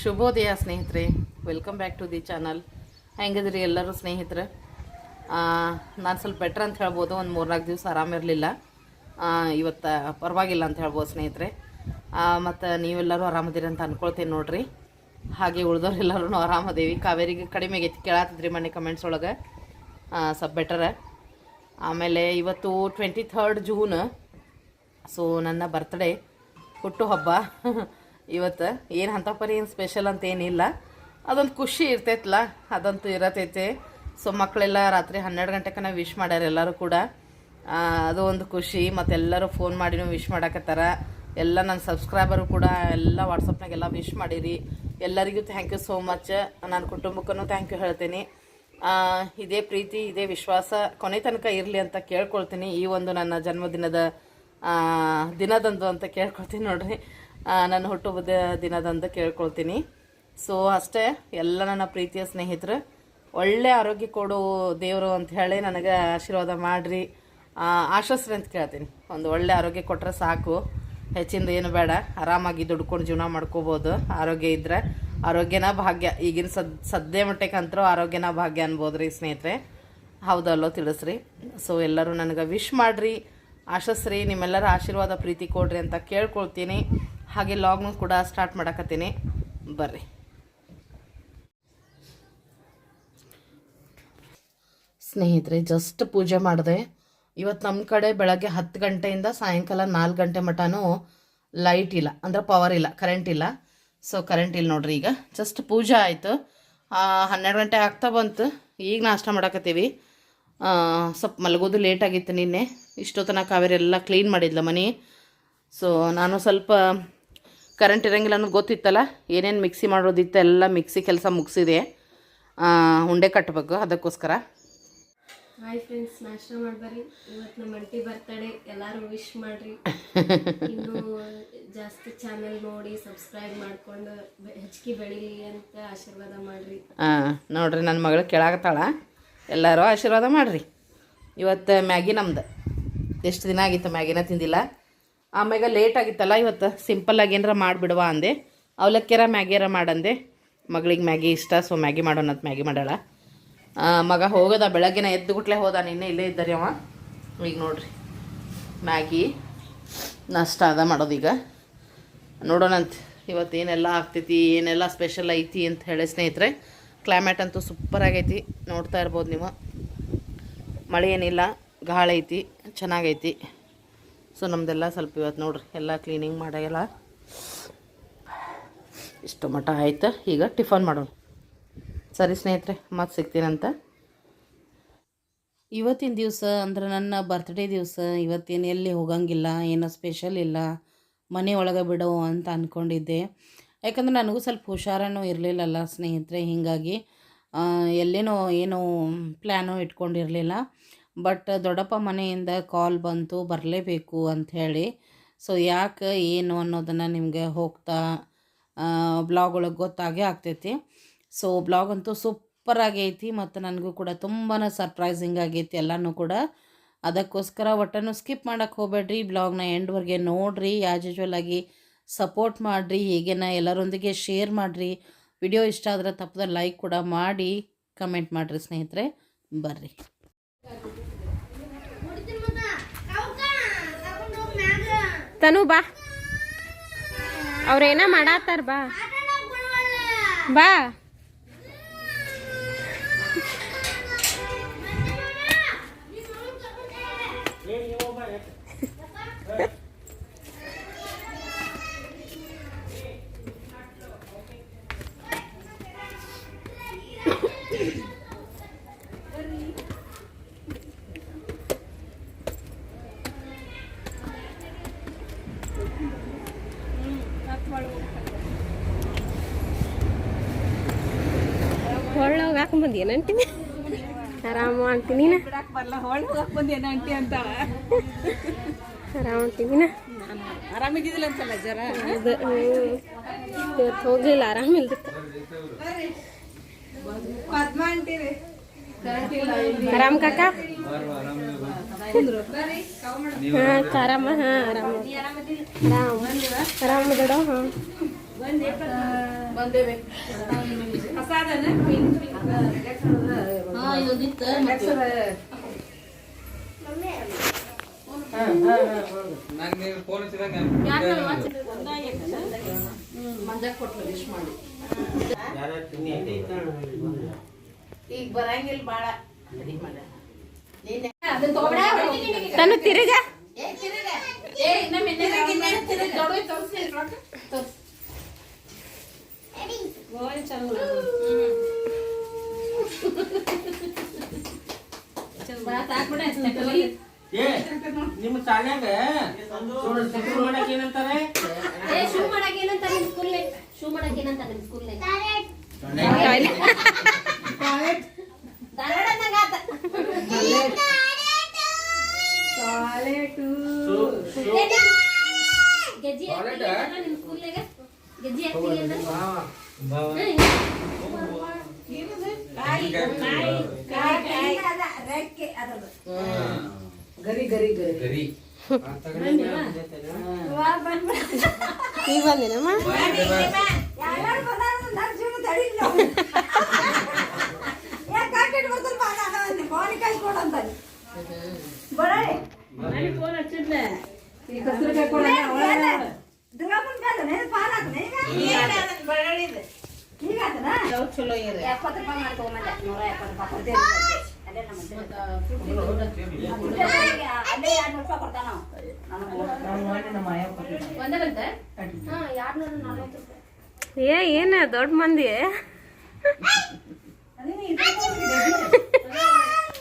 ಶುಭೋದಯ ಸ್ನೇಹಿತರೆ welcome back to the channel ಹೆಂಗಿದ್ರಿ ಎಲ್ಲರೂ ಸ್ನೇಹಿತರೆ? ನಾನು ಸ್ವಲ್ಪ ಬೆಟ್ರ್ ಅಂತ ಹೇಳ್ಬೋದು, ಒಂದು ಮೂರ್ನಾಲ್ಕು ದಿವಸ ಆರಾಮಿರಲಿಲ್ಲ ಇವತ್ತು ಪರವಾಗಿಲ್ಲ ಅಂತ ಹೇಳ್ಬೋದು ಸ್ನೇಹಿತರೆ. ಮತ್ತು ನೀವೆಲ್ಲರೂ ಆರಾಮದಿರಿ ಅಂತ ಅಂದ್ಕೊಳ್ತೀನಿ ನೋಡ್ರಿ. ಹಾಗೆ ಉಳ್ದವ್ರೆಲ್ಲರೂ ಆರಾಮದೇವಿ. ಕಾವೇರಿಗೆ ಕಡಿಮೆ ಆಗೈತಿ ಕೇಳಾತಿದ್ರಿ ಮನೆ ಕಮೆಂಟ್ಸ್ ಒಳಗೆ. ಸ್ವಲ್ಪ ಬೆಟರ ಆಮೇಲೆ ಇವತ್ತು ಟ್ವೆಂಟಿ ಥರ್ಡ್ ಜೂನ್ ಸೊ ನನ್ನ ಬರ್ತ್ಡೇ ಹುಟ್ಟುಹಬ್ಬ. ಇವತ್ತು ಏನು ಪರಿ ಏನು ಸ್ಪೆಷಲ್ ಅಂತ ಏನಿಲ್ಲ. ಅದೊಂದು ಖುಷಿ ಇರ್ತೈತಲ್ಲ ಅದಂತೂ ಇರತೈತೆ. ಸೊ ಮಕ್ಕಳೆಲ್ಲ ರಾತ್ರಿ ಹನ್ನೆರಡು ಗಂಟೆಗೆ ವಿಶ್ ಮಾಡ್ಯಾರ ಎಲ್ಲರೂ ಕೂಡ. ಅದು ಒಂದು ಖುಷಿ. ಮತ್ತೆಲ್ಲರೂ ಫೋನ್ ಮಾಡಿನೂ ವಿಶ್ ಮಾಡಾಕತ್ತಾರ. ಎಲ್ಲ ನನ್ನ ಸಬ್ಸ್ಕ್ರೈಬರು ಕೂಡ ಎಲ್ಲ ವಾಟ್ಸಪ್ನಾಗೆಲ್ಲ ವಿಶ್ ಮಾಡಿರಿ. ಎಲ್ಲರಿಗೂ ಥ್ಯಾಂಕ್ ಯು ಸೋ ಮಚ್ ನನ್ನ ಕುಟುಂಬಕ್ಕೂ ಥ್ಯಾಂಕ್ ಯು ಹೇಳ್ತೀನಿ. ಇದೇ ಪ್ರೀತಿ, ಇದೇ ವಿಶ್ವಾಸ ಕೊನೆ ತನಕ ಇರಲಿ ಅಂತ ಕೇಳ್ಕೊಳ್ತೀನಿ. ಈ ಒಂದು ನನ್ನ ಜನ್ಮದಿನದ ದಿನದಂದು ಅಂತ ಕೇಳ್ಕೊಳ್ತೀನಿ ನೋಡ್ರಿ. ನನ್ನ ಹುಟ್ಟುಹಬ್ಬದ ದಿನದಂದು ಕೇಳ್ಕೊಳ್ತೀನಿ. ಸೊ, ಅಷ್ಟೇ, ಎಲ್ಲ ನನ್ನ ಪ್ರೀತಿಯ ಸ್ನೇಹಿತರು. ಒಳ್ಳೆ ಆರೋಗ್ಯ ಕೊಡು ದೇವರು ಅಂತ ಹೇಳಿ ನನಗೆ ಆಶೀರ್ವಾದ ಮಾಡಿರಿ. ಆಶಸ್ರಿ ಅಂತ ಕೇಳ್ತೀನಿ. ಒಂದು ಒಳ್ಳೆ ಆರೋಗ್ಯ ಕೊಟ್ಟರೆ ಸಾಕು. ಹೆಚ್ಚಿಂದ ಏನು ಬೇಡ. ಆರಾಮಾಗಿ ದುಡ್ಕೊಂಡು ಜೀವನ ಮಾಡ್ಕೋಬೋದು. ಆರೋಗ್ಯ ಇದ್ದರೆ ಆರೋಗ್ಯನ ಭಾಗ್ಯ. ಈಗಿನ ಸದ್, ಸದ್ಯ ಮಟ್ಟಕ್ಕೆ ಆರೋಗ್ಯನ ಭಾಗ್ಯ ಅನ್ಬೋದು ರೀ ಸ್ನೇಹಿತರೆ. ಹೌದಲ್ಲೋ ತಿಳಿಸ್ರಿ. ಸೊ, ಎಲ್ಲರೂ ನನಗೆ ವಿಶ್ ಮಾಡಿರಿ. ಆಶಸ್ರಿ. ನಿಮ್ಮೆಲ್ಲರ ಆಶೀರ್ವಾದ, ಪ್ರೀತಿ ಕೊಡ್ರಿ ಅಂತ ಕೇಳ್ಕೊಳ್ತೀನಿ. ಹಾಗೆ ಲಾಗ್ನು ಕೂಡ ಸ್ಟಾರ್ಟ್ ಮಾಡಕತ್ತೀನಿ. ಬರ್ರಿ. ಸ್ನೇಹಿತರೆ ಜಸ್ಟ್ ಪೂಜೆ ಮಾಡಿದೆ. ಇವತ್ತು ನಮ್ಮ ಕಡೆ ಬೆಳಗ್ಗೆ ಹತ್ತು ಗಂಟೆಯಿಂದ ಸಾಯಂಕಾಲ ನಾಲ್ಕು ಗಂಟೆ ಮಟನೂ ಲೈಟ್ ಇಲ್ಲ. ಅಂದ್ರೆ ಪವರ್ ಇಲ್ಲ ಕರೆಂಟ್ ಇಲ್ಲ. ಸೊ ಕರೆಂಟ್ ಇಲ್ಲ ನೋಡ್ರಿ ಈಗ. ಜಸ್ಟ್ ಪೂಜೆ ಆಯಿತು. ಹನ್ನೆರಡು ಗಂಟೆ ಆಗ್ತಾ ಬಂತು. ಈಗ ನಾಷ್ಟ ಮಾಡಕತ್ತೀವಿ. ಸ್ವಲ್ಪ ಮಲಗೋದು ಲೇಟ್ ಆಗಿತ್ತು ನಿನ್ನೆ. ಇಷ್ಟೊತ್ತನ ಕಾವೇರಿ ಎಲ್ಲ ಕ್ಲೀನ್ ಮಾಡಿದ್ಲ ಮನೆ. ಸೊ ನಾನು ಸ್ವಲ್ಪ ಕರೆಂಟ್ ಇರೋಂಗಿಲ್ಲ ಅನ್ನೋದು ಗೊತ್ತಿತ್ತಲ್ಲ? ಏನೇನು ಮಿಕ್ಸಿ ಮಾಡೋದಿತ್ತು ಎಲ್ಲ ಮಿಕ್ಸಿ ಕೆಲಸ ಮುಗಿಸಿದೆ. ಉಂಡೆ ಕಟ್ಟಬೇಕು ಅದಕ್ಕೋಸ್ಕರ. ಹಾಯ್ ಫ್ರೆಂಡ್ಸ್ ನಾಷ್ಟ ಮಾಡ್ಬರ್ರಿ. ಇವತ್ತು ನಮ್ಮ ಅಂಟಿ ಬರ್ತಡೆ ಎಲ್ಲರೂ ವಿಶ್ ಮಾಡಿರಿ. ಇನ್ನು ಜಾಸ್ತಿ ಚಾನೆಲ್ ನೋಡಿ ಸಬ್ಸ್ಕ್ರೈಬ್ ಮಾಡ್ಕೊಂಡು ಹೆಚ್ಚಿಗೆ ಬೆಳೀಲಿ ಅಂತ ಆಶೀರ್ವಾದ ಮಾಡಿರಿ. ಹಾಂ ನೋಡ್ರಿ ನನ್ನ ಮಗಳು ಕೇಳಾಗತ್ತಾಳ ಎಲ್ಲರೂ ಆಶೀರ್ವಾದ ಮಾಡಿರಿ. ಇವತ್ತು ಮ್ಯಾಗಿ ನಮ್ದು. ಎಷ್ಟು ದಿನ ಆಗಿತ್ತು ಮ್ಯಾಗಿನ ತಿಂದಿಲ್ಲ? ಆಮ್ಯಾಗ ಲೇಟ್ ಆಗಿತ್ತಲ್ಲ ಇವತ್ತು? ಸಿಂಪಲ್ಲಾಗಿ ಏನಾರ ಮಾಡಿಬಿಡುವ ಅಂದೆ. ಅವಲಕ್ಕಿರ ಮ್ಯಾಗಿಯರ ಮಾಡಂದೆ. ಮಗಳಿಗೆ ಮ್ಯಾಗಿ ಇಷ್ಟ ಸೊ ಮ್ಯಾಗಿ ಮಾಡೋಣ ಮ್ಯಾಗಿ ಮಾಡೋಳ. ಮಗ ಹೋಗೋದ, ಬೆಳಗ್ಗೆನ ಎದ್ದು ಗುಟ್ಲೆ ಹೋದ ನಿನ್ನೆ ಇಲ್ಲೇ ಇದ್ದಾರೆ ಅವ. ಈಗ ನೋಡ್ರಿ. ಮ್ಯಾಗಿ ನಾಷ್ಟ ಅದ ಮಾಡೋದೀಗ ನೋಡೋಣಂತ ಇವತ್ತು ಏನೆಲ್ಲ ಆಗ್ತೈತಿ, ಏನೆಲ್ಲ ಸ್ಪೆಷಲ್ ಐತಿ ಅಂತ ಹೇಳಿ ಸ್ನೇಹಿತರೆ. ಕ್ಲೈಮೇಟ್ ಅಂತೂ ಸೂಪರ್ ಆಗೈತಿ. ನೋಡ್ತಾ ಇರ್ಬೋದು ನೀವು. ಮಳೆ ಏನಿಲ್ಲ, ಗಾಳಿ ಐತಿ, ಚೆನ್ನಾಗೈತಿ. ಸೊ ನಮ್ದೆಲ್ಲ ಸ್ವಲ್ಪ ಇವತ್ತು ನೋಡ್ರಿ, ಎಲ್ಲ ಕ್ಲೀನಿಂಗ್ ಮಾಡೋಲ್ಲ ಇಷ್ಟು ಮಟ ಆಯ್ತು. ಈಗ ಟಿಫನ್ ಮಾಡೋಣ. ಸರಿ ಸ್ನೇಹಿತರೆ, ಮತ್ತೆ ಸಿಗ್ತೀನಂತ ಇವತ್ತಿನ ದಿವಸ ಅಂದ್ರೆ ನನ್ನ ಬರ್ತ್ಡೇ ದಿವಸ ಇವತ್ತೇನು ಎಲ್ಲಿ ಹೋಗಂಗಿಲ್ಲ, ಏನೋ ಸ್ಪೆಷಲ್ ಇಲ್ಲ, ಮನೆ ಒಳಗೆ ಬಿಡೋ ಅಂತ ಅಂದ್ಕೊಂಡಿದ್ದೆ ಯಾಕಂದ್ರೆ ನನಗೂ ಸ್ವಲ್ಪ ಹುಷಾರನೂ ಇರಲಿಲ್ಲಲ್ಲ ಸ್ನೇಹಿತರೆ, ಹೀಗಾಗಿ ಎಲ್ಲೇನೋ ಏನೋ ಪ್ಲ್ಯಾನು ಇಟ್ಕೊಂಡಿರಲಿಲ್ಲ. ಬಟ್ ದೊಡ್ಡಪ್ಪ ಮನೆಯಿಂದ ಕಾಲ್ ಬಂತು, ಬರಲೇಬೇಕು ಅಂಥೇಳಿ ಸೊ ಯಾಕೆ, ಏನು ಅನ್ನೋದನ್ನು ನಿಮಗೆ ಹೋಗ್ತಾ ಬ್ಲಾಗ್ ಒಳಗೆ ಗೊತ್ತಾಗೇ ಆಗ್ತೈತಿ. ಸೊ ಬ್ಲಾಗ್ ಅಂತೂ ಸೂಪರ್ ಆಗೈತಿ ಮತ್ತು ನನಗೂ ಕೂಡ ತುಂಬಾ ಸರ್ಪ್ರೈಸಿಂಗ್ ಆಗೈತಿ ಎಲ್ಲನೂ ಕೂಡ. ಅದಕ್ಕೋಸ್ಕರ ಒಟ್ಟನ್ನು ಸ್ಕಿಪ್ ಮಾಡೋಕ್ಕೆ ಹೋಗಬೇಡ್ರಿ. ಬ್ಲಾಗ್ನ ಎಂಡ್ವರೆಗೆ ನೋಡಿರಿ ಆ್ಯಸ್ ಯೂಶ್ವಲ್ ಆಗಿ ಸಪೋರ್ಟ್ ಮಾಡಿರಿ, ಹೀಗೇನ ಎಲ್ಲರೊಂದಿಗೆ ಶೇರ್ ಮಾಡಿರಿ. ವಿಡಿಯೋ ಇಷ್ಟ ಆದರೆ ತಪ್ಪದ ಲೈಕ್ ಕೂಡ ಮಾಡಿ ಕಮೆಂಟ್ ಮಾಡಿರಿ ಸ್ನೇಹಿತರೆ. ಬರ್ರಿ. ತನು ಬಾ. ಅವ್ರೇನ ಮಾಡಾತಾರ ಬಾ. ಬಾ. ಹೊಳ್ಳೋಗಿ ಅಂತೀನಿ? ಬಂದಿ ಏನಂತೀನಿ ಆರಾಮ ಅಂತೀನಿ ಆರಾಮ ಅಂತೀನಿ ಆರಾಮಿದ್ದಿಲ್ಲ ಅಂತಲ್ಲ ಜರ ಇವತ್ತು ಹೋಗ್ಲಿಲ್ಲ ಆರಾಮಿಲ್ದಿತ್ತು ಆರಾಮ್ ಕಾಕ? ಹಾಂ ಆರಾಮ? ಹಾ, ಆರಾಮ. ಆರಾಮ. ಆರಾಮ ಹಾ ಈಗ ಬರಂಗಿಲ್ಲ ಬಾಳ. ತನು ತಿರುಗ. ಏ ತಿರುಗ. ಏ ಇನ್ನೊಮ್ಮೆ ತಿರುಗ ದೊಡ್ಡ ತೋರಿಸಿ. ತೋರಿಸಿ. ಏ ನಿಮ್ಮ ಶಾಲ್ಯಾಗ ಮಾಡಕ್ ಏನಂತಾರೆ? ಏ ಶೂ ಮಾಡಕ್ ಏನಂತಾರೆ ನಿಮ್ ಸ್ಕೂಲ್ ಶೂ ಮಾಡಕ್ ಏನಂತಾರೆ ನಿಮ್ ಸ್ಕೂಲ್ ಟಾಯ್ಲೆಟ್ ಹಾಕ್ತೀವಿ ಅಂತ ನಿಮ್ ಸ್ಕೂಲ್ನಾಗ ಗೆಜ್ಜಿ ಗರಿ ಗರಿ ಗರಿ ಗರಿ ಈಗ ಬಂದಿನಮ್ಮ ಚಲೋ ಇದೆ ಎಪ್ಪತ್ತು ರೂಪಾಯಿ ಮಾಡಿ ತಗೊಂಬಂದೆ ನೂರ ಎಪ್ಪತ್ತು ರೂಪಾಯಿ ಅಲ್ಲೇ ಎರಡು ರೂಪಾಯಿ ಕೊಡ್ತಾನ ಒಂದೇ ಬಂತ ಹಾ ಎರಡ್ನೂರ ನಲ್ವತ್ತು ರೂಪಾಯಿ ಏ ಏನ ದೊಡ್ಡ ಮಂದಿ?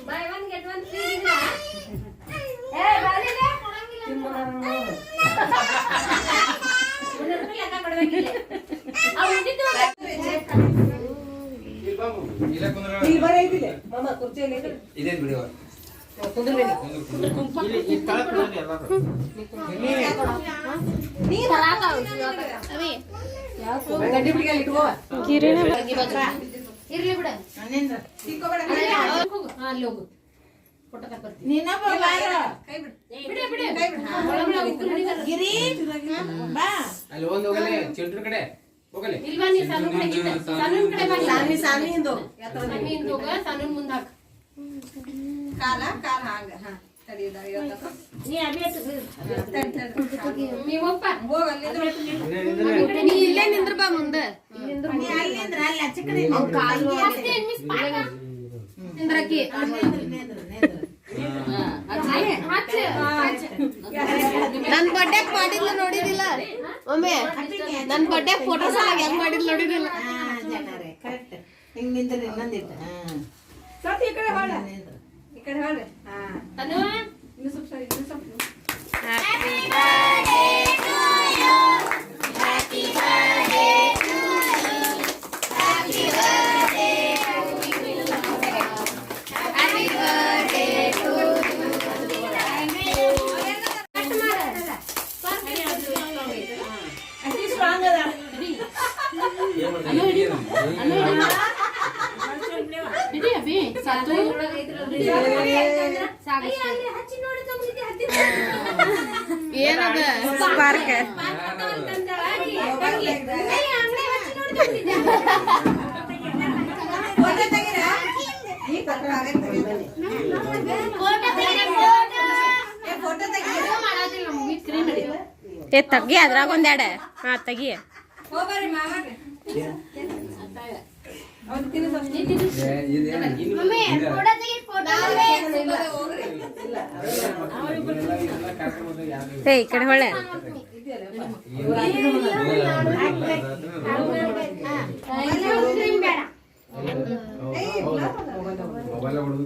ಬಾಯ್ ಒಂದ್ ಗೆಟ್ ಒಂದ್ ಫ್ರೀ ಇಲ್ಲ ಏ ಬಾಲಿಲೆ ಮುನ್ನೂರು ರೂಪಾಯಿ ಲೆಕ್ಕ ಕೊಡ್ಬೇಕಿಲ್ಲ ಅವ್ ಉಳಿದಿದ್ದು ಇಲ್ಲ ಕುಂದ್ರ ಇದೇ ಬಿಡಿ ಅವ್ರು. ಇಲ್ಲಿ ಈ ತಳಕ್ ನೋಡ್ರಿ ಎಲ್ಲಾರು ಗಡ್ಡಿ ಬಿಡಿಗೆ ಇಟ್ಕೋ ಇರ್ಲಿ ಬಿಡ ನನ್ನಿಂದ ಹೋಗು ಹಾ ಅಲ್ಲಿ ಹೋಗು ಹಿಡಿದಾರ. ಗಿರಿ. ಬಾ. ಅಲ್ಲಿ ಒಂದು ಹೋಗಲೆ ಚಿಲ್ಡ್ರ ಕಡೆ ಹೋಗಲಿ. ಇಲ್ವಾ ನೀ ಸಣ್ಣ ಕಡೆ ಗಿಟ್ಟ. ಕಡೆ ಬಾ. ಸಾನಿ ಸಾನಿಂದು ಸಣ್ಣನ್ ಹೋಗ. ಸಣ್ಣನ್ ಮುಂದ್ ಹಾಕ್. ನೀ ಅಭಿ ನೀವಪ್ಪ ನೀ ಇಲ್ಲೇ ನಿಂದ್ರ ಬಾ ಮುಂದೆ. ನೀ ಅಲ್ಲಿಂದ್ರ ಅಲ್ಲಿ ಆಚೆ ಕಡೆ ಜಾಸ್ತಿ ನಿಂದ್ರಕ್ಕಿ ನನ್ ಬರ್ಡೇ ಮಾಡಿದ್ಲು ನೋಡಿದಿಲ್ಲ. ಒಮ್ಮೆ ನನ್ ಬರ್ಡೇ ಫೋಟೋಸ್ ಎಲ್ಲ ಹೆಂಗ್ ಮಾಡಿದ್ಲು ನೋಡಿದಿಲ್ಲ. ಜನರೇ ಕರೆಕ್ಟ್ ಹಿಂಗ್ ನಿಂತ್ರಿ ಇನ್ನೊಂದಿಟ್ಟು. ಹಾ ಸ್ವಲ್ಪ ಬಿಡಿ ಅಭಿ ಸಾತು ಏನದ ಸ್ಪಾರ್ಕ್ ಏ ತಗಿ ಅದ್ರಾಗ ಒಂದೆರಡು ಹಾ ತಗಿ ಏ ಈ ಕಡೆ ಹೊಳೆ ಮೊಬೈಲ್ ಹೊಡೆದು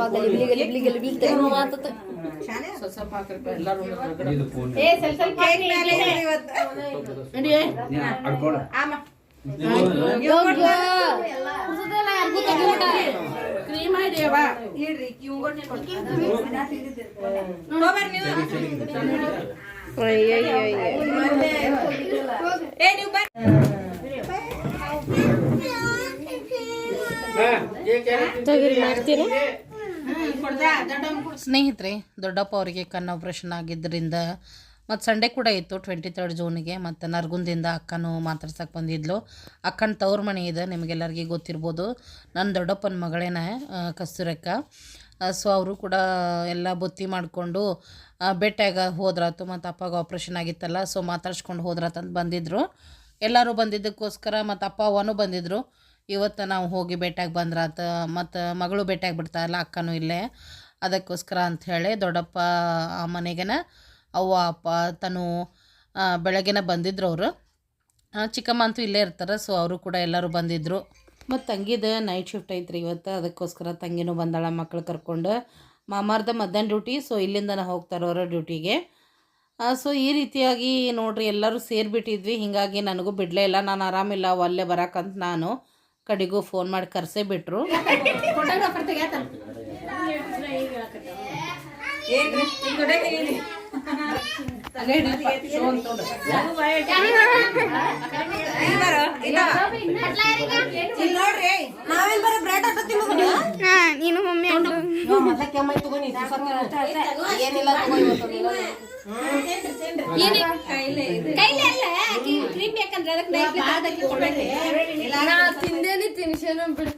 ಚಿನ್ನ ಗುಳ್ಳಿ ಇರ್ತಾವ ಗಲಿಬಿಲಿ ಗಲಿಬಿಲಿ ಗಲಿಬಿಲಿ ತೆಗೆದು ಮಾತತ್ತ ಸ್ವಲ್ಪ ಸ್ವಲ್ಪ ಹಾಕ್ರಪ್ಪ ಎಲ್ಲಾರು ಇದು ಫೋನ್. ಏ ಸ್ವಲ್ಪ ಸ್ವಲ್ಪ ಹಾಕಿ. ಅಡ್ಕೊಡ ಸ್ನೇಹಿತರೆ, ದೊಡ್ಡಪ್ಪ ಅವರಿಗೆ ಕಣ್ಣು ಆಪ್ರೇಷನ್ ಆಗಿದ್ದರಿಂದ ಮತ್ತು ಸಂಡೇ ಕೂಡ ಇತ್ತು ಟ್ವೆಂಟಿ ತರ್ಡ್ ಜೂನಿಗೆ. ಮತ್ತು ನರ್ಗುಂದಿಂದ ಅಕ್ಕನೂ ಮಾತಾಡ್ಸಕ್ಕೆ ಬಂದಿದ್ಲು. ಅಕ್ಕನ ತವ್ರ ಮನೆ ಇದೆ, ನಿಮಗೆಲ್ಲರಿಗೆ ಗೊತ್ತಿರ್ಬೋದು. ನನ್ನ ದೊಡ್ಡಪ್ಪನ ಮಗಳೇನ ಕಸ್ತೂರಕ್ಕ. ಸೊ ಅವರು ಕೂಡ ಎಲ್ಲ ಬುತ್ತಿ ಮಾಡಿಕೊಂಡು ಬೆಟ್ಟಾಗ ಹೋದ್ರಾತು ಮತ್ತು ಅಪ್ಪಗೆ ಆಪ್ರೇಷನ್ ಆಗಿತ್ತಲ್ಲ, ಸೊ ಮಾತಾಡ್ಸ್ಕೊಂಡು ಹೋದ್ರಾತಂತ ಬಂದಿದ್ದರು ಎಲ್ಲರೂ ಬಂದಿದ್ದಕ್ಕೋಸ್ಕರ ಮತ್ತು ಅಪ್ಪ ಅವನು ಬಂದಿದ್ದರು ಇವತ್ತು ನಾವು ಹೋಗಿ ಭೇಟಿಯಾಗಿ ಬಂದ್ರಾತ, ಮತ್ತು ಮಗಳು ಭೇಟಿಯಾಗಿ ಬಿಡ್ತಾರಲ್ಲ ಅಕ್ಕನೂ ಇಲ್ಲೇ. ಅದಕ್ಕೋಸ್ಕರ ಅಂಥೇಳಿ ದೊಡ್ಡಪ್ಪ ಆ ಮನೆಗೇನ, ಅವ್ವ, ಅಪ್ಪ, ತನು ಬೆಳಗ್ಗೆನ ಬಂದಿದ್ರು ಅವರು. ಚಿಕ್ಕಮ್ಮ ಅಂತೂ ಇಲ್ಲೇ ಇರ್ತಾರೆ ಸೊ ಅವರು ಕೂಡ ಎಲ್ಲರೂ ಬಂದಿದ್ದರು ಮತ್ತು ತಂಗಿದು ನೈಟ್ ಶಿಫ್ಟ್ ಐತ್ರಿ ಇವತ್ತು, ಅದಕ್ಕೋಸ್ಕರ ತಂಗಿನೂ ಬಂದಾಳ ಮಕ್ಕಳು ಕರ್ಕೊಂಡು. ಮಾಮಾರ್ದ ಮಧ್ಯಾಹ್ನ ಡ್ಯೂಟಿ ಸೊ ಇಲ್ಲಿಂದನೇ ಹೋಗ್ತಾರೆ ಅವರು ಡ್ಯೂಟಿಗೆ ಸೊ ಈ ರೀತಿಯಾಗಿ ನೋಡ್ರಿ ಎಲ್ಲರೂ ಸೇರಿಬಿಟ್ಟಿದ್ವಿ, ಹೀಗಾಗಿ ನನಗೂ ಬಿಡಲೇ ಇಲ್ಲ, ನಾನು ಆರಾಮಿಲ್ಲ ಅಲ್ಲೇ ಬರೋಕ್ಕಂತ ನಾನು. ಕಡೆಗೂ ಫೋನ್ ಮಾಡಿ ಕರೆಸೇ ಬಿಟ್ರು. ನೀನು ಮಮ್ಮಿ ತಿಂದೇನಿ ತಿನ್ಸೇನು ಬಿಡು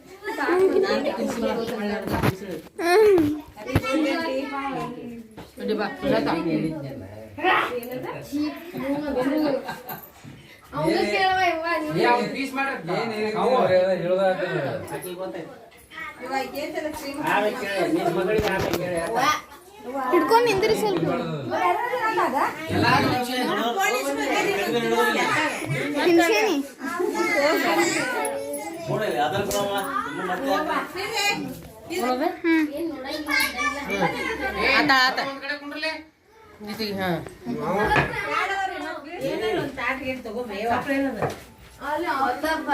ಹಿಡ್ಕೊಂಡ್ ನಿಂದ್ರಿ ಸ್ವಲ್ಪ ತಿನ್ಸೇನಿ ನೋಡಲಿ ಅದನ್ನ ಕೊಡಮ್ಮ ಇನ್ನು ಮತ್ತೆ ಆತ ಆತ ಜೊತೆಗೆ ಹಾಂ ಅಲ್ಲಿ ಅವತ್ತಪ್ಪ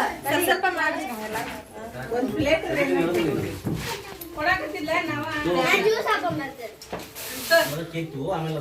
ಜ್ಯೂಸ್ ಹಾಕೊಂಬರ್ತೇನೆ ಮೊದಲು ಕೇಕ್ತು ಆಮೇಲೆ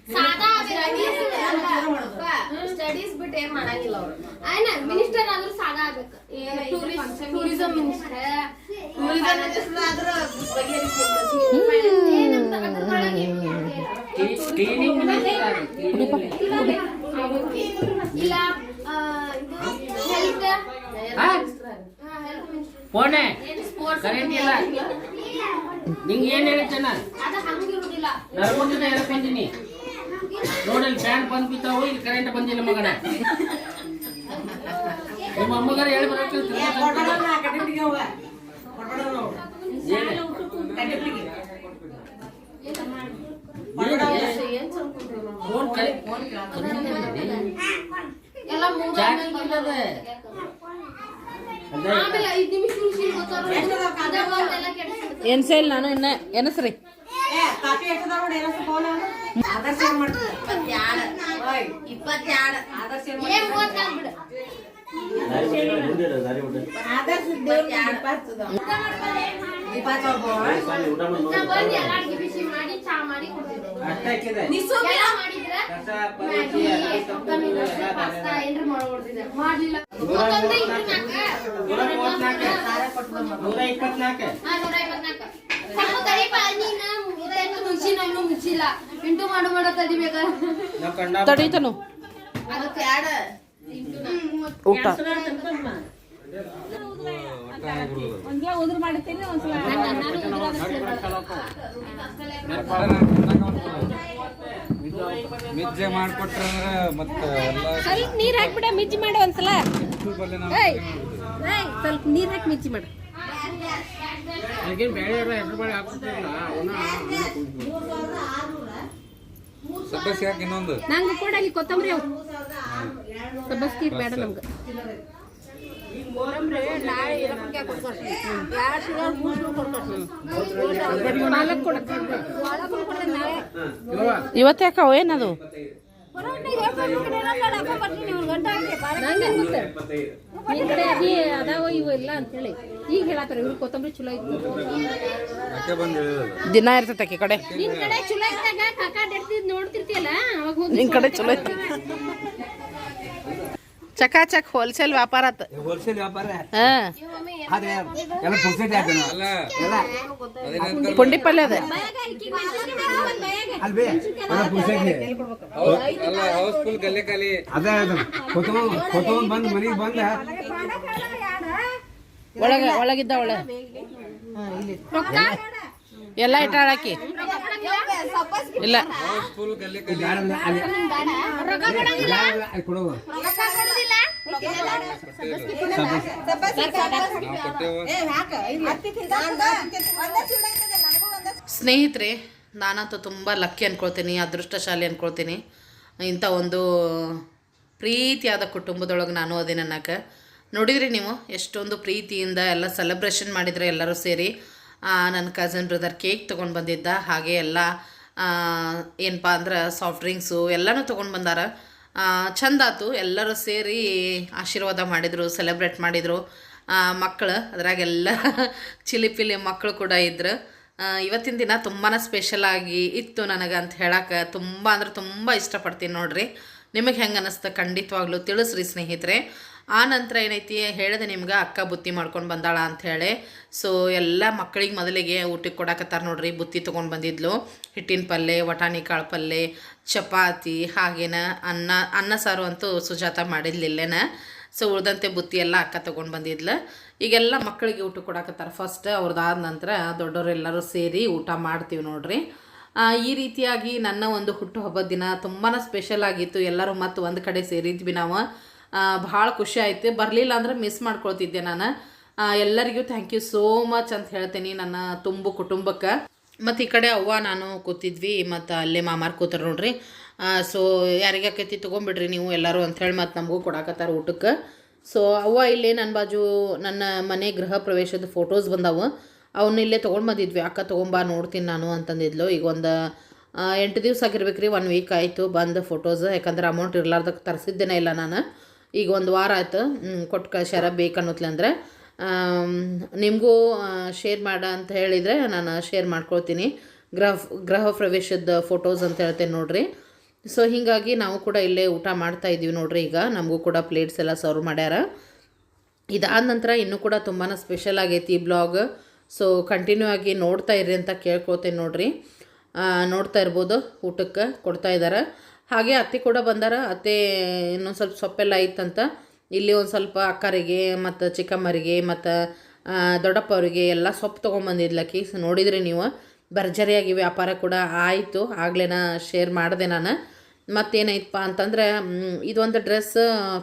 ಸ್ಟಡೀಸ್ ಬಿಟ್ಟು ಏನ್ ಮಾಡಂಗಿಲ್ಲ ಅವ್ರು. ಆಯ್ನ ಮಿನಿಸ್ಟರ್ ಆದ್ರೂ ಸಾದಾ ಆಗ್ಬೇಕು. ಟೂರಿಸಂ ಮಿನಿಸ್ಟರ್ ಇಲ್ಲ ಫೋನೆ. ಕರೆಂಟ್ ಇಲ್ಲ. ನಿಂಗೆ ಏನು ಹೇಳ್ತೇನ ಅದ ಹಂಗಿರುದಿಲ್ಲ. ನರ್ಕೊಂಡಿದ್ದ ಹೇಳಕ್ ಬಂದೀನಿ ನೋಡಲ್ಲಿ ಫ್ಯಾನ್ ಬಂದ್ ಬಿದ್ದಾವು ಇಲ್ಲಿ ಕರೆಂಟ್ ಬಂದಿಲ್ಲ ಮಗನ? ನಿಮ್ಮ ಅಮ್ಮಗಾರ ಹೇಳಿ ಫೋನ್ ಕರೆ ಎಲ್ಲ ಮೂರ್ ಚಾರ್ಜಿಂಗ್ ಇಲ್ಲದ ಆಮೇಲೆ ಐದ್ ನಿಮಿಷ ಉಳ್ಸಿದ್ ಗೊತ್ತಾರ ಅದ ಎಲ್ಲ ಕೆಡಿಸ್ಬಿಡ್ತು. ಎನ್ಸೇಲ್ ನಾನು ಇನ್ನ ಎನಸ್ರಿ ಮಾಡ್ಲಿಲ್ಲ. ನೂರ ಇಪ್ಪತ್ನಾಲ್ಕು. ಹಾ, ನೂರ ಇಪ್ಪತ್ನಾಲ್ಕು. ಇಂಟು ಮಾಡು ಮಾಡೋ ತಡಿಬೇಕ ತಡೀತನು. ಅದಕ್ಕೆ ಯಾಡ ಊಟ. ಮಿಜ್ಜೆ ಮಾಡ್ಕೊಟ್ರ ಮತ್ತೆ ಸ್ವಲ್ಪ ನೀರ್ ಹಾಕ್ಬಿಡ ಮಿಜ್ಜಿ ಮಾಡಿ ಒಂದ್ಸಲ. ಸ್ವಲ್ಪ ನೀರ್ ಹಾಕಿ ಮಿಜ್ಜಿ ಮಾಡು. ಅದಕ್ಕೇನು ಬೇರೆ ಬೇಳೆ ಹಾಕಿ ಇನ್ನೊಂದು. ನಂಗೆ ಕೊಡಲಿ ಕೊತ್ತಂಬರಿ ಅವು. ಸಬ್ಬಸ್ಗಿ ಬೇಡ ನಮ್ಗೆ. ಇವತ್ತು ಯಾಕೆ ಏನದು? ಅದಾವ ಇವು ಇಲ್ಲ ಅಂತೇಳಿ. ಈಗ ಹೇಳತ್ತಾರ ಇವ್ರು ಕೊತ್ತಂಬರಿ ಚಲೋ ಇತ್ತು. ದಿನ ಇರ್ತೈತೆ ಆಕೆ ಕಡೆ. ನಿನ್ ಕಡೆ ಚಲೋ ಇದ್ದಾಗ ಕಾಕಾ ನೋಡ್ತಿರ್ತಿಯಲ್ಲ ಅವಾಗ ಹೋಗಿ ನಿನ್ ಕಡೆ ಚಲೋ ಐತಿ ಚಕ ಚಕ್ ಹೋಲ್ಸೇಲ್ ವ್ಯಾಪಾರ ಆತ. ಹೋಲ್ಸೇಲ್ ವ್ಯಾಪಾರ? ಪುಂಡಿ ಪಲ್ಯ ಅದ. ಅದೇ ಬಂದ್ ಮನೆಗೆ ಬಂದ. ಒಳಗ ಒಳಗಿದ್ದ ಒಳ ಎಲ್ಲ ಇಟ್ಟಾಳಕಿ ಇಲ್ಲ. ಸ್ನೇಹಿತರೆ ನಾನಂತೂ ತುಂಬ ಲಕ್ಕಿ ಅಂದ್ಕೊಳ್ತೀನಿ ಅದೃಷ್ಟಶಾಲಿ ಅಂದ್ಕೊಳ್ತೀನಿ ಇಂಥ ಒಂದು ಪ್ರೀತಿಯಾದ ಕುಟುಂಬದೊಳಗೆ ನಾನು ಅದೇ ಅನ್ನಕ್ಕೆ ನೋಡಿದ್ರಿ ನೀವು? ಎಷ್ಟೊಂದು ಪ್ರೀತಿಯಿಂದ ಎಲ್ಲ ಸೆಲೆಬ್ರೇಷನ್ ಮಾಡಿದರೆ ಎಲ್ಲರೂ ಸೇರಿ ನನ್ನ ಕಝನ್ ಬ್ರದರ್ ಕೇಕ್ ತೊಗೊಂಡು ಬಂದಿದ್ದ. ಹಾಗೆ ಎಲ್ಲ ಏನಪ್ಪ ಅಂದ್ರೆ ಸಾಫ್ಟ್ ಡ್ರಿಂಕ್ಸು ಎಲ್ಲನೂ ತೊಗೊಂಡು ಬಂದಾರ. ಚಂದಾತು ಎಲ್ಲರೂ ಸೇರಿ ಆಶೀರ್ವಾದ ಮಾಡಿದರು ಸೆಲೆಬ್ರೇಟ್ ಮಾಡಿದರು. ಮಕ್ಕಳು ಅದ್ರಾಗೆಲ್ಲ ಚಿಲಿಪಿಲಿ ಮಕ್ಕಳು ಕೂಡ ಇದ್ರು. ಇವತ್ತಿನ ದಿನ ತುಂಬಾ ಸ್ಪೆಷಲ್ ಆಗಿ ಇತ್ತು ನನಗೆ ಅಂತ ಹೇಳಕ್ಕೆ ತುಂಬ, ಅಂದ್ರೆ ತುಂಬ ಇಷ್ಟಪಡ್ತೀನಿ ನೋಡಿರಿ. ನಿಮಗೆ ಹೆಂಗೆ ಅನ್ನಿಸ್ತು ಖಂಡಿತವಾಗ್ಲೂ ತಿಳಿಸ್ರಿ ಸ್ನೇಹಿತರೆ. ಆ ನಂತರ ಏನೈತಿ, ಹೇಳಿದೆ ನಿಮ್ಗೆ ಅಕ್ಕ ಬುತ್ತಿ ಮಾಡ್ಕೊಂಡು ಬಂದಾಳ ಅಂಥೇಳಿ ಸೊ ಎಲ್ಲ ಮಕ್ಕಳಿಗೆ ಮೊದಲಿಗೆ ಊಟಕ್ಕೆ ಕೊಡಕತ್ತಾರ ನೋಡ್ರಿ, ಬುತ್ತಿ ತೊಗೊಂಡು ಬಂದಿದ್ಲು. ಹಿಟ್ಟಿನ ಪಲ್ಯ ವಟಾಣಿ ಕಾಳು ಪಲ್ಯ ಚಪಾತಿ, ಹಾಗೇನ ಅನ್ನ ಅನ್ನ ಸಾರು ಅಂತೂ ಸುಜಾತ ಮಾಡಿದ್ಲಿಲ್ಲೇನ ಸೊ ಉಳ್ದಂತೆ ಬುತ್ತಿ ಎಲ್ಲ ಅಕ್ಕ ತೊಗೊಂಡು ಬಂದಿದ್ಲು. ಈಗೆಲ್ಲ ಮಕ್ಕಳಿಗೆ ಊಟ ಕೊಡಕತ್ತಾರ. ಫಸ್ಟ್ ಅವ್ರದ್ದಾದ ನಂತರ ದೊಡ್ಡವರೆಲ್ಲರೂ ಸೇರಿ ಊಟ ಮಾಡ್ತೀವಿ ನೋಡ್ರಿ. ಈ ರೀತಿಯಾಗಿ ನನ್ನ ಒಂದು ಹುಟ್ಟುಹಬ್ಬದ ದಿನ ತುಂಬಾ ಸ್ಪೆಷಲ್ ಆಗಿತ್ತು. ಎಲ್ಲರೂ ಮತ್ತು ಒಂದು ಕಡೆ ಸೇರಿದ್ವಿ ನಾವು. ಭಾಳ ಖುಷಿ ಆಯ್ತು. ಬರಲಿಲ್ಲ ಅಂದ್ರೆ ಮಿಸ್ ಮಾಡ್ಕೊಳ್ತಿದ್ದೆ ನಾನು. ಎಲ್ಲರಿಗೂ ಥ್ಯಾಂಕ್ ಯು ಸೋ ಮಚ್ ಅಂತ ಹೇಳ್ತೀನಿ ನನ್ನ ತುಂಬು ಕುಟುಂಬಕ್ಕೆ. ಮತ್ತು ಈ ಕಡೆ ಅವ್ವ, ನಾನು ಕೂತಿದ್ವಿ, ಮತ್ತು ಅಲ್ಲೇ ಮಾಮಾರ್ ಕೂತಾರ ನೋಡ್ರಿ. ಸೊ ಯಾರಿಗೆ ಆಕೈತಿ ತೊಗೊಂಬಿಡ್ರಿ ನೀವು ಎಲ್ಲರೂ ಅಂಥೇಳಿ ಮತ್ತು ನಮಗೂ ಕೊಡಾಕತ್ತಾರ ಊಟಕ್ಕೆ. ಸೊ ಅವ್ವ ಇಲ್ಲೇ ನನ್ನ ಬಾಜು ನನ್ನ ಮನೆ ಗೃಹ ಪ್ರವೇಶದ ಫೋಟೋಸ್ ಬಂದವು. ಅವನ್ನ ಇಲ್ಲೇ ತೊಗೊಂಡು ಬಂದಿದ್ವಿ. ಅಕ್ಕ ತೊಗೊಂಬಾ ನೋಡ್ತೀನಿ ನಾನು ಅಂತಂದಿದ್ಲು. ಈಗ ಒಂದು ಎಂಟು ದಿವ್ಸ ಆಗಿರ್ಬೇಕು ರೀ ಒನ್ ವೀಕ್ ಆಯಿತು ಬಂದು ಫೋಟೋಸ್ ಯಾಕಂದ್ರೆ ಅಮೌಂಟ್ ಇರ್ಲಾರ್ದಕ್ಕೆ ತರಿಸಿದ್ದೇನೆ ಇಲ್ಲ ನಾನು. ಈಗ ಒಂದು ವಾರ ಆಯ್ತು. ಕೊಟ್ಟು ಕಳ್ಸ್ಯಾರ ಅಂದ್ರೆ. ನಿಮಗೂ ಶೇರ್ ಮಾಡ ಅಂತ ಹೇಳಿದರೆ ನಾನು ಶೇರ್ ಮಾಡ್ಕೊಳ್ತೀನಿ. ಗ್ರಹ ಗೃಹ ಪ್ರವೇಶದ ಫೋಟೋಸ್ ಅಂತ ಹೇಳ್ತೇನೆ ನೋಡ್ರಿ. ಸೊ ಹೀಗಾಗಿ ನಾವು ಕೂಡ ಇಲ್ಲೇ ಊಟ ಮಾಡ್ತಾ ಇದ್ದೀವಿ ನೋಡ್ರಿ ಈಗ. ನಮಗೂ ಕೂಡ ಪ್ಲೇಟ್ಸ್ ಎಲ್ಲ ಸರ್ವ್ ಮಾಡ್ಯಾರ. ಇದಾದ ನಂತರ ಇನ್ನೂ ಕೂಡ ತುಂಬಾ ಸ್ಪೆಷಲ್ ಆಗೈತಿ ಈ ಬ್ಲಾಗ್ ಸೊ ಕಂಟಿನ್ಯೂ ಆಗಿ ನೋಡ್ತಾ ಇರ್ರಿ ಅಂತ ಕೇಳ್ಕೊತೇನೆ ನೋಡ್ರಿ. ನೋಡ್ತಾ ಇರ್ಬೋದು ಊಟಕ್ಕೆ ಕೊಡ್ತಾ ಇದ್ದಾರೆ ಹಾಗೆ ಅತ್ತೆ ಕೂಡ ಬಂದಾರ. ಅತ್ತೆ ಇನ್ನೊಂದು ಸ್ವಲ್ಪ ಸೊಪ್ಪೆಲ್ಲ ಇತ್ತಂತ ಇಲ್ಲಿ ಒಂದು ಸ್ವಲ್ಪ ಅಕ್ಕರಿಗೆ ಮತ್ತು ಚಿಕ್ಕಮ್ಮರಿಗೆ ಮತ್ತು ದೊಡ್ಡಪ್ಪ ಅವರಿಗೆ ಎಲ್ಲ ಸೊಪ್ಪು ತೊಗೊಂಬಂದಿದ್ಲಕ್ಕಿ ನೋಡಿದ್ರಿ ನೀವು? ಭರ್ಜರಿಯಾಗಿ ವ್ಯಾಪಾರ ಕೂಡ ಆಯಿತು. ಆಗ್ಲೇನ ಶೇರ್ ಮಾಡಿದೆ ನಾನು. ಮತ್ತೇನಾಯ್ತಪ್ಪ ಅಂತಂದ್ರೆ ಇದೊಂದು ಡ್ರೆಸ್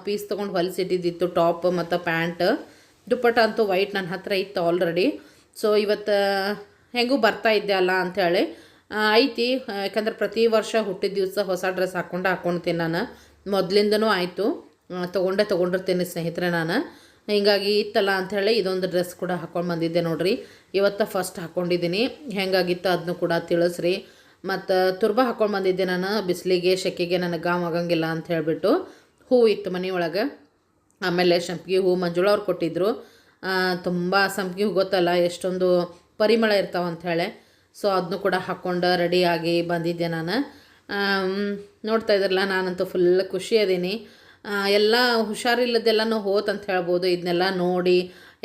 ಪೀಸ್ ತೊಗೊಂಡು ಹೊಲಿಸಿಟ್ಟಿದ್ದಿತ್ತು. ಟಾಪ್ ಮತ್ತು ಪ್ಯಾಂಟ್ ದುಪ್ಪಟ್ಟ ಅಂತೂ ವೈಟ್ ನನ್ನ ಹತ್ರ ಇತ್ತು ಆಲ್ರೆಡಿ ಸೊ ಇವತ್ತು ಹೆಂಗೂ ಬರ್ತಾ ಇದ್ದೆ ಅಲ್ಲ ಅಂಥೇಳಿ ಐತಿ. ಯಾಕಂದ್ರೆ ಪ್ರತಿ ವರ್ಷ ಹುಟ್ಟಿದ ದಿವಸ ಹೊಸ ಡ್ರೆಸ್ ಹಾಕ್ಕೊಂಡು ಹಾಕ್ಕೊಳ್ತೀನಿ ನಾನು. ಮೊದಲಿಂದನೂ ಆಯಿತು. ತೊಗೊಂಡೆ ತೊಗೊಂಡಿರ್ತೀನಿ ಸ್ನೇಹಿತರೆ ನಾನು. ಹಿಂಗಾಗಿ ಇತ್ತಲ್ಲ ಅಂಥೇಳಿ ಇದೊಂದು ಡ್ರೆಸ್ ಕೂಡ ಹಾಕ್ಕೊಂಡು ಬಂದಿದ್ದೆ ನೋಡಿರಿ. ಇವತ್ತು ಫಸ್ಟ್ ಹಾಕ್ಕೊಂಡಿದ್ದೀನಿ ಹೆಂಗಾಗಿತ್ತು ಅದನ್ನು ಕೂಡ ತಿಳಿಸ್ರಿ. ಮತ್ತು ತುರ್ಬ ಹಾಕ್ಕೊಂಡು ಬಂದಿದ್ದೆ ನಾನು. ಬಿಸಿಲಿಗೆ, ಶೆಕೆಗೆ ನನಗೆ ಗಾಮ್ ಆಗಂಗಿಲ್ಲ ಅಂತ ಹೇಳಿಬಿಟ್ಟು ಹೂವು ಇತ್ತು ಮನೆಯೊಳಗೆ ಆಮೇಲೆ ಸಂಪಿಗೆ ಹೂವು ಮಂಜುಳ ಅವ್ರು ಕೊಟ್ಟಿದ್ದರು ತುಂಬ ಸಂಪಿಗೆ ಹೂ ಗೊತ್ತಲ್ಲ, ಎಷ್ಟೊಂದು ಪರಿಮಳ ಇರ್ತಾವೆ ಅಂಥೇಳಿ ಸೊ ಅದನ್ನು ಕೂಡ ಹಾಕ್ಕೊಂಡು ರೆಡಿಯಾಗಿ ಬಂದಿದ್ದೆ ನಾನು. ನೋಡ್ತಾ ಇದ್ರಲ್ಲ, ನಾನಂತೂ ಫುಲ್ ಖುಷಿ ಅದೀನಿ. ಎಲ್ಲ ಹುಷಾರಿಲ್ಲದೆಲ್ಲನೂ ಹೋತ್ ಅಂತ ಹೇಳ್ಬೋದು. ಇದನ್ನೆಲ್ಲ ನೋಡಿ,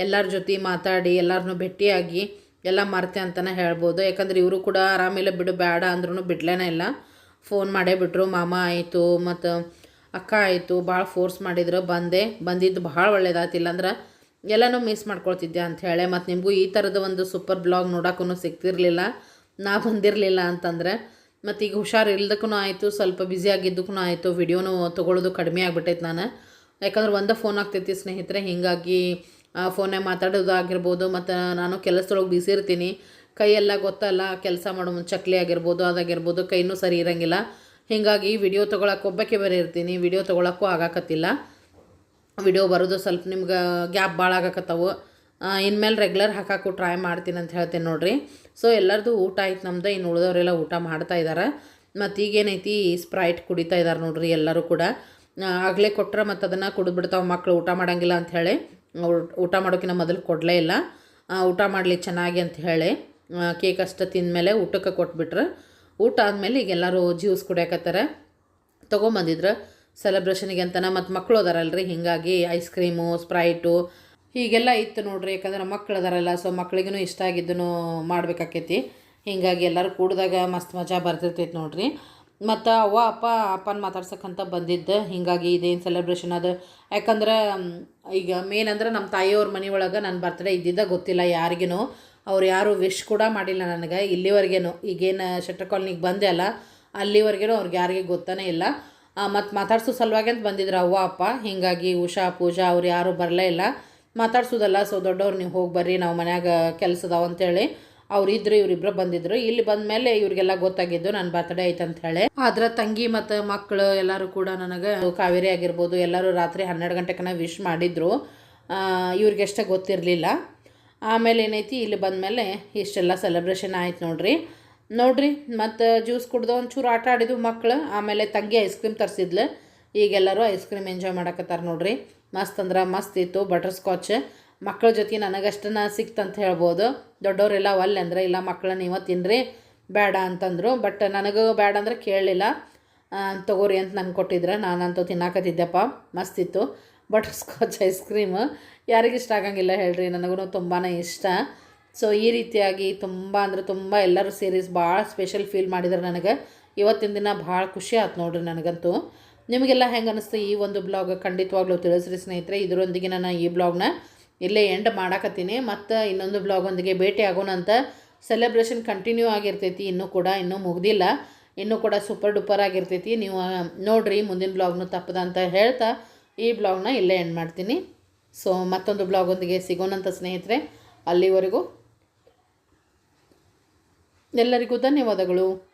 ಎಲ್ಲರ ಜೊತೆ ಮಾತಾಡಿ ಎಲ್ಲರನ್ನೂ ಭೇಟಿಯಾಗಿ ಎಲ್ಲ ಮರ್ತೆ ಅಂತಲೇ ಹೇಳ್ಬೋದು. ಯಾಕಂದ್ರೆ ಇವರು ಕೂಡ ಆರಾಮಿಲ್ಲ, ಬಿಡು ಬೇಡ ಅಂದ್ರೂ ಬಿಡ್ಲೇನೇ ಇಲ್ಲ. ಫೋನ್ ಮಾಡೇ ಬಿಟ್ಟರು ಮಾಮ ಆಯಿತು, ಮತ್ತು ಅಕ್ಕ ಆಯಿತು ಭಾಳ ಫೋರ್ಸ್ ಮಾಡಿದ್ರು, ಬಂದೆ. ಬಂದಿದ್ದು ಭಾಳ ಒಳ್ಳೇದಾಯ್ತು, ಇಲ್ಲಾಂದ್ರೆ ಎಲ್ಲನೂ ಮಿಸ್ ಮಾಡ್ಕೊಳ್ತಿದ್ದೆ ಅಂತ ಹೇಳಿ. ಮತ್ತು ನಿಮಗೂ ಈ ಥರದ ಒಂದು ಸೂಪರ್ ಬ್ಲಾಗ್ ನೋಡೋಕ್ಕೂ ಸಿಗ್ತಿರಲಿಲ್ಲ. ನಾ ಬಂದಿರಲಿಲ್ಲ ಅಂತಂದ್ರೆ. ಮತ್ತು ಈಗ ಹುಷಾರು ಇಲ್ದಕ್ಕೂ ಆಯಿತು, ಸ್ವಲ್ಪ ಬ್ಯುಸಿ ಆಗಿದ್ದಕ್ಕೂ ಆಯಿತು. ವಿಡಿಯೋನು ತೊಗೊಳೋದು ಕಡಿಮೆ ಆಗಿಬಿಟ್ಟೈತೆ ನಾನು. ಯಾಕಂದ್ರೆ ಒಂದೇ ಫೋನ್ ಆಗ್ತೈತಿ ಸ್ನೇಹಿತರೆ, ಹೀಗಾಗಿ ಫೋನೇ ಮಾತಾಡೋದು ಆಗಿರ್ಬೋದು ಮತ್ತು ನಾನು ಕೆಲಸದೊಳಗೆ ಬಿಸಿ ಇರ್ತೀನಿ. ಕೈಯೆಲ್ಲ ಗೊತ್ತಲ್ಲ, ಕೆಲಸ ಮಾಡೋ ಚಕ್ಲಿ ಆಗಿರ್ಬೋದು, ಅದಾಗಿರ್ಬೋದು, ಕೈನೂ ಸರಿ ಇರಂಗಿಲ್ಲ. ಹೀಗಾಗಿ ವಿಡಿಯೋ ತೊಗೊಳಕ್ಕೆ ಒಬ್ಬಕ್ಕೆ ಬೇರೆ ಇರ್ತೀನಿ. ವಿಡಿಯೋ ತೊಗೊಳಕ್ಕೂ ಆಗಾಕತ್ತಿಲ್ಲ. ವಿಡಿಯೋ ಬರೋದು ಸ್ವಲ್ಪ ನಿಮ್ಗೆ ಗ್ಯಾಪ್ ಭಾಳ ಆಗಕತ್ತವು. ಇನ್ಮೇಲೆ ರೆಗ್ಯುಲರ್ ಹಾಕಾಕು ಟ್ರೈ ಮಾಡ್ತೀನಿ ಅಂತ ಹೇಳ್ತೇನೆ ನೋಡಿರಿ. ಸೊ ಎಲ್ಲರದು ಊಟ ಆಯ್ತು ನಮ್ದು, ಇನ್ನು ಉಳಿದವರೆಲ್ಲ ಊಟ ಮಾಡ್ತಾ ಇದ್ದಾರೆ ಮತ್ತು ಈಗೇನೈತಿ ಸ್ಪ್ರೈಟ್ ಕುಡಿತಾ ಇದ್ದಾರೆ ನೋಡಿರಿ ಎಲ್ಲರೂ ಕೂಡ. ಆಗಲೇ ಕೊಟ್ಟರೆ ಮತ್ತು ಅದನ್ನು ಕುಡಿದ್ಬಿಡ್ತಾವೆ ಮಕ್ಕಳು ಊಟ ಮಾಡಂಗಿಲ್ಲ ಹೇಳಿ. ಊಟ ಮಾಡೋಕ್ಕಿಂತ ಮೊದಲು ಕೊಡಲೇ ಇಲ್ಲ. ಊಟ ಮಾಡಲಿ ಚೆನ್ನಾಗಿ ಅಂತ ಹೇಳಿ. ಕೇಕ್ ಅಷ್ಟು ತಿಂದಮೇಲೆ ಊಟಕ್ಕೆ ಕೊಟ್ಬಿಟ್ರೆ. ಊಟ ಆದಮೇಲೆ ಈಗ ಎಲ್ಲರೂ ಜ್ಯೂಸ್ ಕುಡಿಯಕತ್ತಾರೆ. ತೊಗೊಂಬಂದಿದ್ರು. ಸೆಲೆಬ್ರೇಷನಿಗೆ ಅಂತನ ಮತ್ತು ಮಕ್ಕಳು ಅದಾರಲ್ರಿ. ಹೀಗಾಗಿ ಐಸ್ ಕ್ರೀಮು, ಸ್ಪ್ರೈಟು ಹೀಗೆಲ್ಲ ಇತ್ತು ನೋಡ್ರಿ. ಯಾಕಂದ್ರೆ ಮಕ್ಳು ಅದಾರಲ್ಲ ಸೊ ಮಕ್ಳಿಗೂ ಇಷ್ಟ ಆಗಿದ್ದನ್ನು ಮಾಡ್ಬೇಕಾಕೈತಿ. ಹೀಗಾಗಿ ಎಲ್ಲರೂ ಕೂಡಿದಾಗ ಮಸ್ತ್ ಮಜಾ ಬರ್ತಿರ್ತೈತಿ ನೋಡ್ರಿ. ಮತ್ತು ಅವ್ವ, ಅಪ್ಪ, ಅಪ್ಪನ ಮಾತಾಡ್ಸಕ್ಕಂತ ಬಂದಿದ್ದೆ. ಹೀಗಾಗಿ ಇದೇನು ಸೆಲೆಬ್ರೇಷನ್ ಅದು? ಯಾಕಂದ್ರೆ ಈಗ ಮೇನ್ ಅಂದ್ರೆ ನಮ್ಮ ತಾಯಿಯವ್ರ ಮನೆ ಒಳಗೆ ನನ್ನ ಬರ್ತ್ಡೇ ಇದ್ದಿದ್ದ ಗೊತ್ತಿಲ್ಲ ಯಾರಿಗೂ ಅವ್ರು ಯಾರು ವಿಶ್ ಕೂಡ ಮಾಡಿಲ್ಲ ನನಗೆ. ಇಲ್ಲಿವರೆಗೇನು. ಈಗೇನು ಶೆಟ್ರ್ ಕಾಲನಿಗೆ ಬಂದೆ ಅಲ್ಲ, ಅಲ್ಲಿವರೆಗೇನು ಅವ್ರಿಗೆ ಯಾರಿಗೆ ಗೊತ್ತಾನೇ ಇಲ್ಲ. ಮತ್ತು ಮಾತಾಡ್ಸೋ ಸಲುವಾಗಿ ಅಂತ ಬಂದಿದ್ರು, ಅವ್ವ, ಅಪ್ಪ. ಹೀಗಾಗಿ ಉಷಾ, ಪೂಜಾ, ಅವ್ರು ಯಾರೂ ಬರಲೇ ಇಲ್ಲ. ಮಾತಾಡ್ಸೋದಲ್ಲ, ಸೊ ದೊಡ್ಡವ್ರು ನೀವು ಹೋಗಿ ಬರ್ರಿ, ನಾವು ಮನ್ಯಾಗ ಕೆಲಸ ಅದಾವ ಅಂತೇಳಿ ಅವ್ರು ಇದ್ರು ಇವರಿಬ್ರು ಬಂದಿದ್ರು. ಇಲ್ಲಿ ಬಂದ ಮೇಲೆ ಇವ್ರಿಗೆಲ್ಲ ಗೊತ್ತಾಗಿದ್ದು ನನ್ನ ಬರ್ತ್ಡೇ ಐತೆ ಅಂತ ಹೇಳಿ. ಆದ್ರೆ ತಂಗಿ ಮತ್ತು ಮಕ್ಕಳು ಎಲ್ಲರೂ ಕೂಡ ನನಗೆ ಕಾವೇರಿ ಆಗಿರ್ಬೋದು, ಎಲ್ಲರೂ ರಾತ್ರಿ ಹನ್ನೆರಡು ಗಂಟೆಕನ ವಿಶ್ ಮಾಡಿದ್ರು. ಇವ್ರಿಗಷ್ಟೇ ಗೊತ್ತಿರಲಿಲ್ಲ. ಆಮೇಲೆ ಏನೈತಿ, ಇಲ್ಲಿ ಬಂದಮೇಲೆ ಇಷ್ಟೆಲ್ಲ ಸೆಲೆಬ್ರೇಷನ್ ಆಯ್ತು ನೋಡ್ರಿ. ನೋಡ್ರಿ, ಮತ್ತು ಜ್ಯೂಸ್ ಕುಡ್ದು ಒಂಚೂರು ಆಟ ಆಡಿದ್ವು ಮಕ್ಕಳು ಆಮೇಲೆ ತಂಗಿ ಐಸ್ ಕ್ರೀಮ್ ತರಿಸಿದ್ಲು. ಈಗೆಲ್ಲರೂ ಐಸ್ ಕ್ರೀಮ್ ಎಂಜಾಯ್ ಮಾಡಕತ್ತಾರ ನೋಡ್ರಿ. ಮಸ್ತ್ ಅಂದ್ರೆ ಮಸ್ತ್ ಇತ್ತು ಬಟರ್ ಸ್ಕಾಚ್ ಮಕ್ಕಳ ಜೊತೆ ನನಗಷ್ಟನ ಸಿಕ್ತಂತ ಹೇಳ್ಬೋದು. ದೊಡ್ಡವರೆಲ್ಲ ಒಲ್ಲೆ ಅಂದ್ರೆ, ಇಲ್ಲ ಮಕ್ಕಳನ್ನ ನೀವು ತಿನ್ನಿರಿ ಬೇಡ ಅಂತಂದರು. ಬಟ್ ನನಗೂ ಬೇಡ ಅಂದ್ರೆ ಕೇಳಲಿಲ್ಲ. ತಗೋರಿ ಅಂತ ನಂಗೆ ಕೊಟ್ಟಿದ್ರೆ, ನಾನಂತೂ ತಿನ್ನಾಕತ್ತಿದ್ದೆಪ್ಪ. ಮಸ್ತಿತ್ತು ಬಟರ್ ಸ್ಕಾಚ್ ಐಸ್ ಕ್ರೀಮ್ ಯಾರಿಗಿಷ್ಟ ಆಗಂಗಿಲ್ಲ ಹೇಳ್ರಿ ನನಗೂ ತುಂಬಾ ಇಷ್ಟ. ಸೊ ಈ ರೀತಿಯಾಗಿ ತುಂಬ ಅಂದ್ರೆ ತುಂಬ ಎಲ್ಲರೂ ಸೀರೀಸ್ ಭಾಳ ಸ್ಪೆಷಲ್ ಫೀಲ್ ಮಾಡಿದ್ರು ನನಗೆ. ಇವತ್ತಿನ ದಿನ ಭಾಳ ಖುಷಿ ಆಯ್ತು ನೋಡ್ರಿ ನನಗಂತೂ. ನಿಮಗೆಲ್ಲ ಹೆಂಗೆ ಅನ್ನಿಸ್ತು ಈ ಒಂದು ಬ್ಲಾಗ್ ಖಂಡಿತವಾಗ್ಲೂ ತಿಳಿಸ್ರಿ ಸ್ನೇಹಿತರೆ. ಇದರೊಂದಿಗೆ ನಾನು ಈ ಬ್ಲಾಗ್ನ ಇಲ್ಲೇ ಎಂಡ್ ಮಾಡಾಕತ್ತೀನಿ. ಮತ್ತು ಇನ್ನೊಂದು ಬ್ಲಾಗೊಂದಿಗೆ ಭೇಟಿ ಆಗೋಣ ಅಂತ ಸೆಲೆಬ್ರೇಷನ್ ಕಂಟಿನ್ಯೂ ಆಗಿರ್ತೈತಿ. ಇನ್ನೂ ಕೂಡ ಇನ್ನೂ ಮುಗ್ದಿಲ್ಲ. ಇನ್ನೂ ಕೂಡ ಸೂಪರ್ ಡೂಪರ್ ಆಗಿರ್ತೈತಿ. ನೀವು ನೋಡ್ರಿ ಮುಂದಿನ ಬ್ಲಾಗ್ನು ತಪ್ಪದ ಅಂತ ಹೇಳ್ತಾ ಈ ಬ್ಲಾಗ್ನ ಇಲ್ಲೇ ಎಂಡ್ ಮಾಡ್ತೀನಿ. ಸೊ ಮತ್ತೊಂದು ಬ್ಲಾಗೊಂದಿಗೆ ಸಿಗೋಣಂತ ಸ್ನೇಹಿತರೆ. ಅಲ್ಲಿವರೆಗೂ ಎಲ್ಲರಿಗೂ ಧನ್ಯವಾದಗಳು.